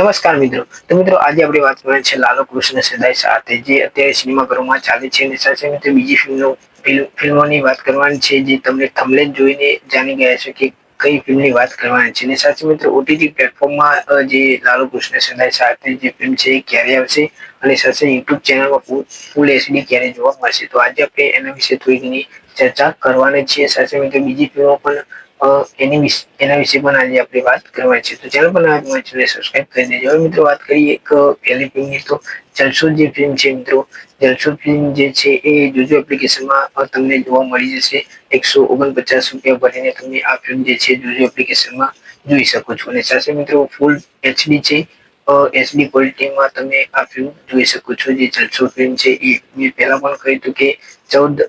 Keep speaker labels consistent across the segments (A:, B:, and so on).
A: નમસ્કાર મિત્રો. તો મિત્રો, આજે આપણે વાત કરવાની છે લાલો કૃષ્ણ સદાય સાથે. જે અત્યારે સિનેમાઘરોમાં ચાલે છે અને સાથે મિત્રો બીજી ફિલ્મનો ફિલ્મોની વાત કરવાની છે જે તમને થંબનેલ જોઈને જાણી ગયા છો કે કઈ ફિલ્મની વાત કરવાની છે. અને સાથે મિત્રો ઓટીટી પ્લેટફોર્મમાં જે લાલુ કૃષ્ણ સદાય સાથે જે ફિલ્મ છે એ ક્યારે આવશે? અને સાથે યુટ્યુબ ચેનલમાં ફૂલ એસડી ક્યારે જોવા મળશે? તો આજે આપણે એના વિશે થોડી ચર્ચા કરવાની છીએ સાથે મિત્રો, બીજી ફિલ્મો પણ એની વિશે, એના વિશે પણ આજે આપણે વાત કરવાની છે. તો ચેનલ પર નવા ચેનલ સબસ્ક્રાઇબ કરી દેજો. મિત્રો વાત કરીએ એક પહેલી ફિલ્મની. તો જલસો જે ફિલ્મ છે મિત્રો જલસો ફિલ્મ જે છે એ જોજો એપ્લિકેશનમાં તમને જોવા મળી જશે. એકસો ઓગણપચાસ રૂપિયા ભરીને તમે આ ફિલ્મ જે છે જોજો એપ્લિકેશનમાં જોઈ શકો છો. અને સાથે મિત્રો ફૂલ એચડી છે. એચડી ક્વોલિટીમાં તમે આ ફિલ્મ જોઈ શકો છો. જે જલસો ફિલ્મ છે, એ મેં પહેલાં પણ કહ્યું હતું કે ચૌદ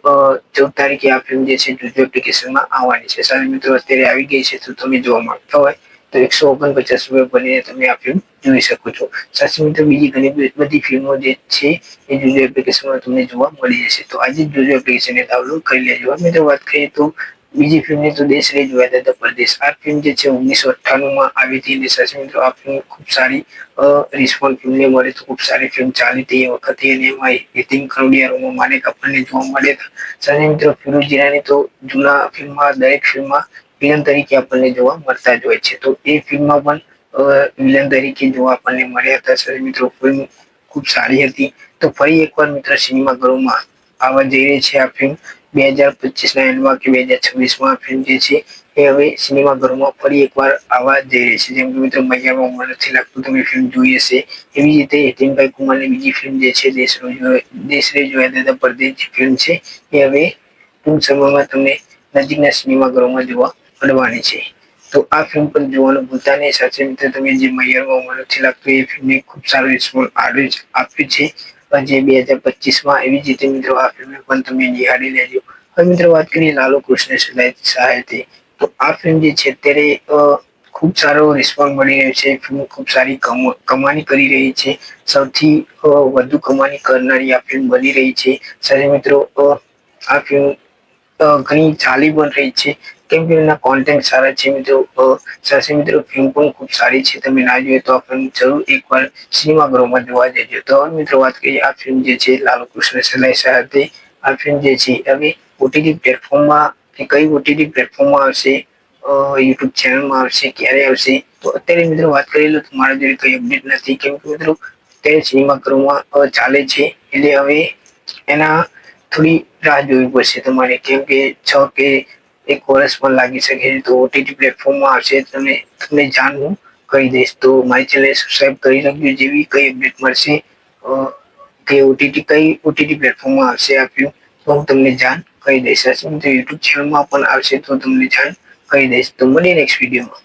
A: ચૌદ તારીખે આ ફિલ્મ જે છે જોજો એપ્લિકેશનમાં આવવાની છે. સારા મિત્રો, અત્યારે આવી ગઈ છે, તો તમે જોવા માંગતા હોય, તો એકસો ઓગણપચાસ રૂપિયા બનીને તમે આ ફિલ્મ જોઈ શકો છો. સાથે મિત્રો, બીજી ઘણી બધી- ફિલ્મો જે છે, એ જોજો એપ્લિકેશનમાં તમને જોવા મળી જશે. તો આજે જ એપ્લિકેશન એપ્લિકેશનને ડાઉનલોડ કરી લેજો. મિત્રો, વાત કરીએ તો બીજી ફિલ્મની તો દેશ રે જોયા હતા પરદેશ. આ ફિલ્મ જે છે, ઓગણીસો અઠ્ઠાણું માં આવી હતી. અને સાચી મિત્રો, આ ફિલ્મ ખૂબ સારી રિસ્પોન્સ ફિલ્મને મળે તો ખૂબ સારી ફિલ્મ ચાલી હતી એ વખતે. અને એમાં નીતિન કરોડિયારોમાં માને આપણને જોવા મળે હતા. સાચી મિત્રો ફિરોજ જીરાની તો જૂના ફિલ્મમાં દરેક ફિલ્મમાં વિલન તરીકે આપણને જોવા મળતા જ હોય છે. તો એ ફિલ્મમાં પણ વિલન તરીકે જોવા આપણને મળ્યા હતા. સાચી મિત્રો ફિલ્મ ખૂબ સારી હતી. તો ફરી એકવાર મિત્ર સિનેમાઘરોમાં આવવા જઈ રહી છે આ ફિલ્મ બે હજાર પચીસના એન્ડમાં કે બે હજાર છવ્વીસમાં માં ફિલ્મ જે છે, એ હવે સિનેમાઘરોમાં ફરી એકવાર આવવા જઈ રહી છે. જેમ કે મિત્રો, મૈયામાં ઉંમર નથી લાગતું, તમે ફિલ્મ જોઈ હશે. એવી જ રીતે હિતિનભાઈ કુમારની બીજી ફિલ્મ જે છે, દેશ રો જોયા- દાદા પરદેશ જે ફિલ્મ છે, એ હવે ટૂંક સમયમાં તમને નજીકના સિનેમાઘરોમાં જોવા મળવાની છે. તો આ ફિલ્મ પણ જોવાનું ભૂલતા નહીં સાથે મિત્રો, તમે જે મૈયારમાં ઉંમર નથી લાગતું, એ ફિલ્મને ખૂબ સારું રિસ્પોન્સ આપ્યું છે. જે બે હજાર પચીસમાં એવી જ મિત્રો આ ફિલ્મ પણ તમે નિહાળી લેજો. હવે મિત્રો વાત કરીએ લાલુ કૃષ્ણ સહાયથી. તો આ ફિલ્મ જે છે અત્યારે ખૂબ સારો રિસ્પોન્સ મળી રહ્યો છે. ફિલ્મ ખૂબ સારી કમ- કમાણી કરી રહી છે. સૌથી વધુ કમાણી કરનારી આ ફિલ્મ બની રહી છે. સાથે મિત્રો આ ફિલ્મ ઘણી ચાલી બની રહી છે. કેમ કે એના કોન્ટેન્ટ સારા છે મિત્રો. અ, મિત્રો. ફિલ્મ પણ ખૂબ સારી છે. તમે ના જોઈએ તો આ ફિલ્મ જરૂર એકવાર સિનેમાગૃહમાં જોવા જજો. તો હવે મિત્રો વાત કરીએ આ ફિલ્મ જે છે લાલુ કૃષ્ણ સલાઈ સાથે. આ ફિલ્મ જે છે હવે ઓટીટી પ્લેટફોર્મમાં કે કઈ ઓટીટી પ્લેટફોર્મમાં આવશે? યુટ્યુબ ચેનલમાં આવશે? ક્યારે આવશે? તો અત્યારે મિત્રો વાત કરી લો તો મારા જોડે કઈ અપડેટ નથી. કેમ કે મિત્રો અત્યારે સિનેમાગૃહમાં ચાલે છે. એટલે હવે એના થોડી રાહ જોવી પડશે તમારે. કેમ કે છ કે એક વર્ષ પણ લાગી શકે છે. તો ઓટીટી પ્લેટફોર્મમાં આવશે તમે તમને જાણ હું કહી દઈશ તો મારી ચેનલ સબસ્ક્રાઈબ કરી રાખજો. જેવી કઈ અપડેટ મળશે કે ઓટીટી કઈ ઓટીટી પ્લેટફોર્મમાં આવશે આપ્યું, તો હું તમને જાણ કહી દઈશ યુટ્યુબ ચેનલમાં પણ આવશે તો તમને જાણ કહી દઈશ તો મળીએ નેક્સ્ટ વિડીયોમાં